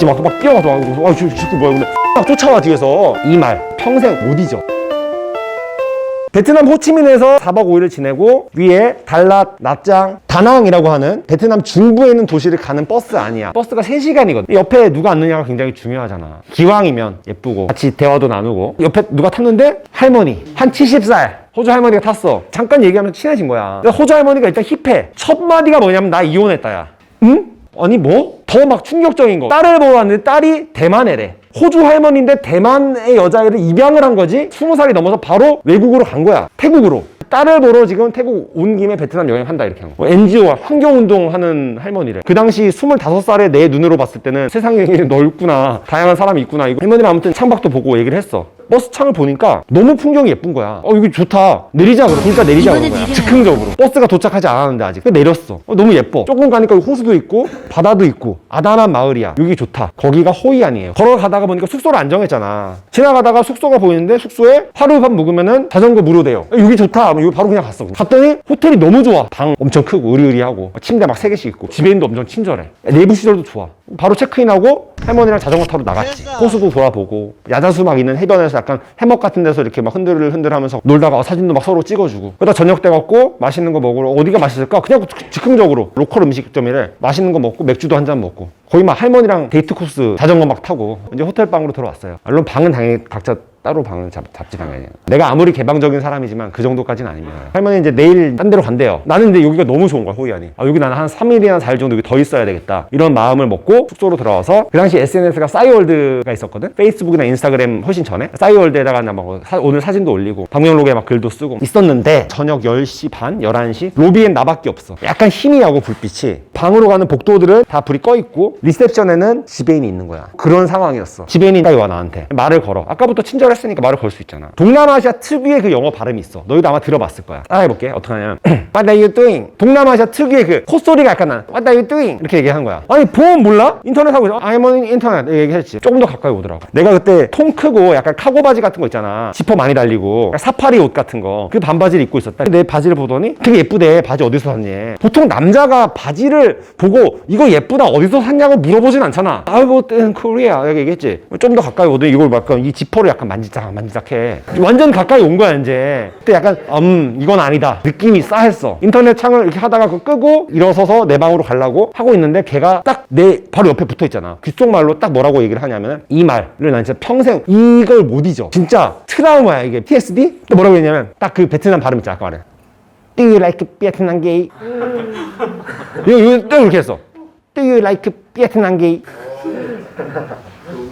같이 막, 막 뛰어가서 막, 아, 저, 저 새끼 뭐야. 근데 막 쫓아와, 뒤에서. 이 말, 평생 못 잊어. 베트남 호치민에서 4박 5일을 지내고 위에 달랏, 나짱, 다낭이라고 하는 베트남 중부에 있는 도시를 가는 버스 아니야. 버스가 3시간이거든. 옆에 누가 앉느냐가 굉장히 중요하잖아. 기왕이면 예쁘고 같이 대화도 나누고 옆에 누가 탔는데 할머니 한 70살 호주 할머니가 탔어. 잠깐 얘기하면 친해진 거야. 호주 할머니가 일단 힙해. 첫 마디가 뭐냐면 나 이혼했다야. 응? 아니 뭐? 더 막 충격적인 거. 딸을 보러 왔는데 딸이 대만 애래. 호주 할머니인데 대만의 여자애를 입양을 한 거지. 20살이 넘어서 바로 외국으로 간 거야. 태국으로. 딸을 보러 지금 태국 온 김에 베트남 여행한다 이렇게 한 거. NGO 환경운동 하는 할머니래. 그 당시 25살의 내 눈으로 봤을 때는 세상에 넓구나. 다양한 사람이 있구나. 이거 할머니는 아무튼 창밖도 보고 얘기를 했어. 버스 창을 보니까 너무 풍경이 예쁜 거야. 어, 여기 좋다. 내리자 그러 그러니까 내리자 그런 거야. 즉흥적으로. 버스가 도착하지 않았는데 아직. 근데 내렸어. 어, 너무 예뻐. 조금 가니까 호수도 있고 바다도 있고 아담한 마을이야. 여기 좋다. 거기가 호이안이에요. 걸어가다가 보니까 숙소를 안 정했잖아. 지나가다가 숙소가 보이는데 숙소에 하루 밤 묵으면은 자전거 무료돼요. 어, 여기 좋다. 여기 바로 그냥 갔어. 갔더니 호텔이 너무 좋아. 방 엄청 크고 으리으리하고 침대 막 세 개씩 있고 지배인도 엄청 친절해. 내부 시설도 좋아. 바로 체크인하고 할머니랑 자전거 타러 나갔지. 호수도 돌아보고 야자수 막 있는 해변에서 약간 해먹 같은 데서 이렇게 막 흔들 흔들 하면서 놀다가 사진도 막 서로 찍어주고. 그러다 저녁 때 갖고 맛있는 거 먹으러 어디가 맛있을까? 그냥 즉흥적으로 로컬 음식점이래. 맛있는 거 먹고 맥주도 한 잔 먹고. 거의 막 할머니랑 데이트 코스 자전거 막 타고 이제 호텔 방으로 들어왔어요. 물론 방은 당연히 각자 따로 방은 잡, 잡지 당연히. 내가 아무리 개방적인 사람이지만 그 정도까지는 아닙니다. 할머니 이제 내일 딴 데로 간대요. 나는 근데 여기가 너무 좋은 거야 호이안이. 아 여기 나는 한 3일이나 4일 정도 여기 더 있어야 되겠다. 이런 마음을 먹고 숙소로 들어와서 그 당시 SNS가 싸이월드가 있었거든. 페이스북이나 인스타그램 훨씬 전에 싸이월드에다가 나막 오늘 사진도 올리고 방명록에 막 글도 쓰고 있었는데 저녁 10시 반 11시 로비엔 나밖에 없어. 약간 희미하고 불빛이 방으로 가는 복도들은 다 불이 꺼 있고 리셉션에는 지배인이 있는 거야. 그런 상황이었어. 지배인이 딱 와 나한테 말을 걸어. 아까부터 친절 했으니까 말을 걸 수 있잖아. 동남아시아 특유의 그 영어 발음이 있어. 너희도 아마 들어봤을 거야. 따라해볼게. 어떻게 하냐면 What are you doing? 동남아시아 특유의 그 콧소리가 약간 나. What are you doing? 이렇게 얘기한 거야. 아니 보험 몰라? 인터넷 하고 있어. I'm on 인터넷 얘기했지. 조금 더 가까이 오더라고. 내가 그때 통 크고 약간 카고 바지 같은 거 있잖아. 지퍼 많이 달리고 사파리 옷 같은 거. 그 반바지를 입고 있었다. 내 바지를 보더니 되게 예쁘대. 바지 어디서 샀니? 보통 남자가 바지를 보고 이거 예쁘다 어디서 샀냐고 물어보진 않잖아. In Korea. 이렇게 얘기했지. 좀 더 가까이 오더니 이걸 약간 이 지퍼를 약간 만지작 만지작 해. 완전 가까이 온 거야 이제. 그때 약간 음 이건 아니다. 느낌이 싸했어. 인터넷 창을 이렇게 하다가 그거 끄고 일어서서 내 방으로 가려고 하고 있는데 걔가 딱 내 바로 옆에 붙어 있잖아. 귓속말로 딱 뭐라고 얘기를 하냐면 이 말을 난 진짜 평생 이걸 못 잊어. 진짜 트라우마야 이게. PSD? 또 뭐라고 했냐면 딱 그 베트남 발음 있잖아. 아까 말해. Do you like Vietnam gay? 이거, 이거 딱 이렇게 했어. Do you like Vietnam gay?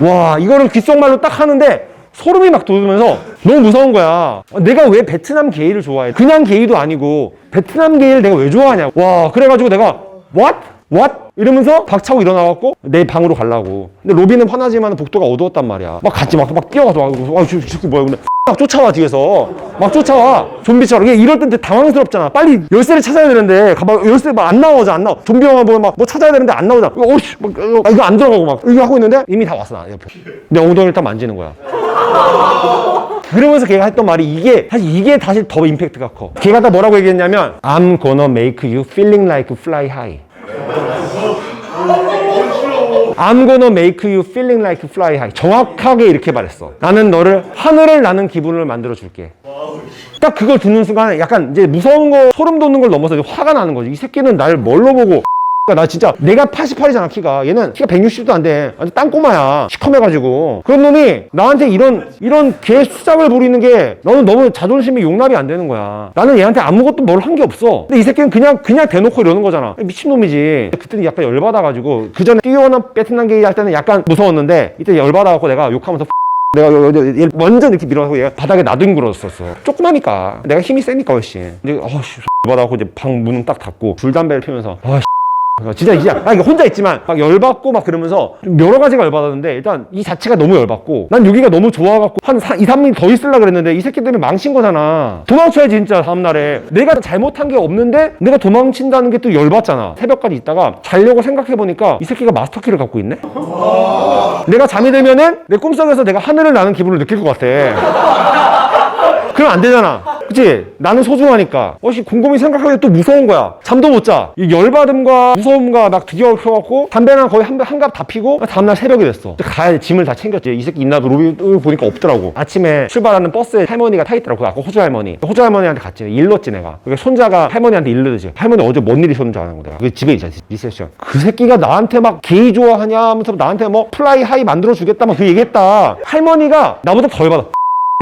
와, 이거를 귓속말로 딱 하는데 소름이 막 돋으면서 너무 무서운 거야. 내가 왜 베트남 게이를 좋아해? 그냥 게이도 아니고 베트남 게이를 내가 왜 좋아하냐. 와, 그래가지고 내가 what? what? 이러면서 박차고 일어나갖고 내 방으로 가려고. 근데 로비는 화나지만 복도가 어두웠단 말이야. 막 같이 막, 막 뛰어가서 막, 아, 저, 저 뭐야. 근데 막 쫓아와 뒤에서. 막 쫓아와. 좀비처럼. 이게 이럴 때 당황스럽잖아. 빨리 열쇠를 찾아야 되는데. 가봐 열쇠 막 안 나오자 안 나와 좀비 영화 보면 막 뭐 찾아야 되는데 안 이거 어씨 막 아, 이거 안 들어가고 막 이거 하고 있는데 이미 다 왔어 나 옆에. 내 엉덩이를 딱 만지는 거야. 그러면서 걔가 했던 말이 이게 사실 이게 다시 더 임팩트가 커. 걔가 다 뭐라고 얘기했냐면 I'm gonna make you feeling like fly high I'm gonna make you feeling like fly high. 정확하게 이렇게 말했어. 나는 너를 하늘을 나는 기분을 만들어 줄게. 딱 그걸 듣는 순간 약간 이제 무서운 거, 소름 돋는 걸 넘어서 화가 나는 거지. 이 새끼는 날 뭘로 보고. 나 진짜 내가 88이잖아 키가. 얘는 키가 160도 안 돼. 완전 땅꼬마야. 시커매가지고. 그런 놈이 나한테 이런 이런 개 수작을 부리는 게 너는 너무 자존심이 용납이 안 되는 거야. 나는 얘한테 아무것도 뭘 한 게 없어. 근데 이 새끼는 그냥 그냥 대놓고 이러는 거잖아. 미친놈이지. 그때는 약간 열받아가지고 그 전에 뛰어난 베트남 게이 할 때는 약간 무서웠는데 이때 열받아갖고 내가 욕하면서 내가 얘 완전 이렇게 밀어서 얘가 바닥에 나뒹굴었었어. 조그마니까. 내가 힘이 세니까 훨씬. 근데 어씨 받아갖고 이제 방 문은 딱 닫고 불 담배를 피우면서 아 진짜 이제 아 혼자 있지만 막 열받고 막 그러면서 좀 여러 가지가 열받았는데 일단 이 자체가 너무 열받고 난 여기가 너무 좋아갖고 한 2, 3일 더 있으려 그랬는데 이 새끼 때문에 망친 거잖아. 도망쳐야지 진짜 다음날에. 내가 잘못한 게 없는데 내가 도망친다는 게 또 열받잖아. 새벽까지 있다가 자려고 생각해보니까 이 새끼가 마스터키를 갖고 있네? 내가 잠이 들면은 내 꿈속에서 내가 하늘을 나는 기분을 느낄 것 같아. 그럼 안 되잖아 그치? 나는 소중하니까. 어씨 곰곰이 생각하기에 또 무서운 거야. 잠도 못 자. 이 열받음과 무서움과 막 두개월 켜갖고 담배는 거의 한, 한갑 다 피고 다음날 새벽이 됐어. 가야 돼. 짐을 다 챙겼지. 이 새끼 있나 로비 보니까 없더라고. 아침에 출발하는 버스에 할머니가 타 있더라고. 아까 호주 할머니. 호주 할머니한테 갔지. 일렀지 내가. 그게 손자가 할머니한테 일르지. 할머니 어제 뭔 일이 있었는지 아는 거야. 그 집에 있잖아. 리셉션. 그 새끼가 나한테 막 게이 좋아하냐 하면서 나한테 뭐 플라이 하이 만들어 주겠다 막 그 얘기했다. 할머니가 나보다 더 열받아.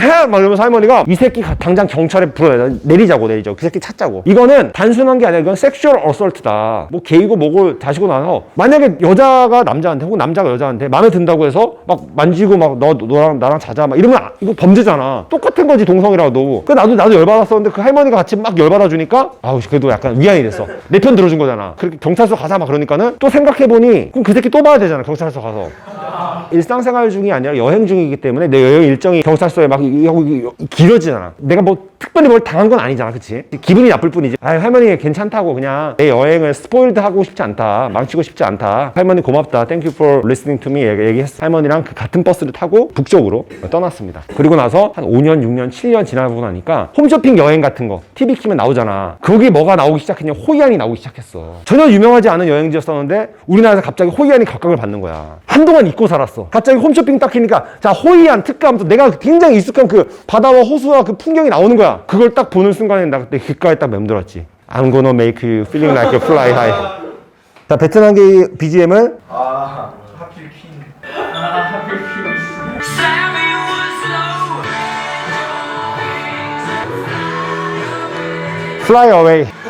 해! 막 이러면서 할머니가 이 새끼 가- 당장 경찰에 불러야 돼. 내리자고 내리자고. 그 새끼 찾자고. 이거는 단순한 게 아니라 이건 섹슈얼 어설트다. 뭐 게이고 뭐고 다시고 나서 만약에 여자가 남자한테 혹은 남자가 여자한테 마음에 든다고 해서 막 만지고 막 너 너랑 나랑 자자 막 이러면 아- 이거 범죄잖아. 똑같은 거지 동성이라도. 그 나도 나도 열받았었는데 그 할머니가 같이 막 열받아 주니까 아우 그래도 약간 위안이 됐어. 내 편 들어준 거잖아. 그렇게 경찰서 가자 막 그러니까는 또 생각해보니 그럼 그 새끼 또 봐야 되잖아 경찰서 가서 일상생활 중이 아니라 여행 중이기 때문에 내 여행 일정이 경찰서에 막 이- 길어지잖아. 내가 뭐 특별히 뭘 당한 건 아니잖아, 그치? 기분이 나쁠 뿐이지. 아, 할머니 괜찮다고 그냥 내 여행을 스포일드 하고 싶지 않다, 망치고 싶지 않다. 할머니 고맙다, thank you for listening to me 얘기- 얘기했어. 할머니랑 그 같은 버스를 타고 북쪽으로 떠났습니다. 그리고 나서 한 5년, 6년, 7년 지나고 나니까 홈쇼핑 여행 같은 거 TV 키면 나오잖아. 거기 뭐가 나오기 시작했냐? 호이안이 나오기 시작했어. 전혀 유명하지 않은 여행지였었는데 우리나라에서 갑자기 호이안이 각광을 받는 거야. 한동안 잊고 살았어. 갑자기 홈쇼핑 딱 키니까 자 호이안 특가하면서 내가 굉장히 익숙한 그 바다와 호수와 그 풍경이 나오는 거야. 그걸 딱 보는 순간에 나 그때 귓가에 딱 맴돌았지. I'm gonna make you feeling like a fly high. 자 베트남계 BGM은 아 하필 퀸. 아 하필 퀸. Fly Away.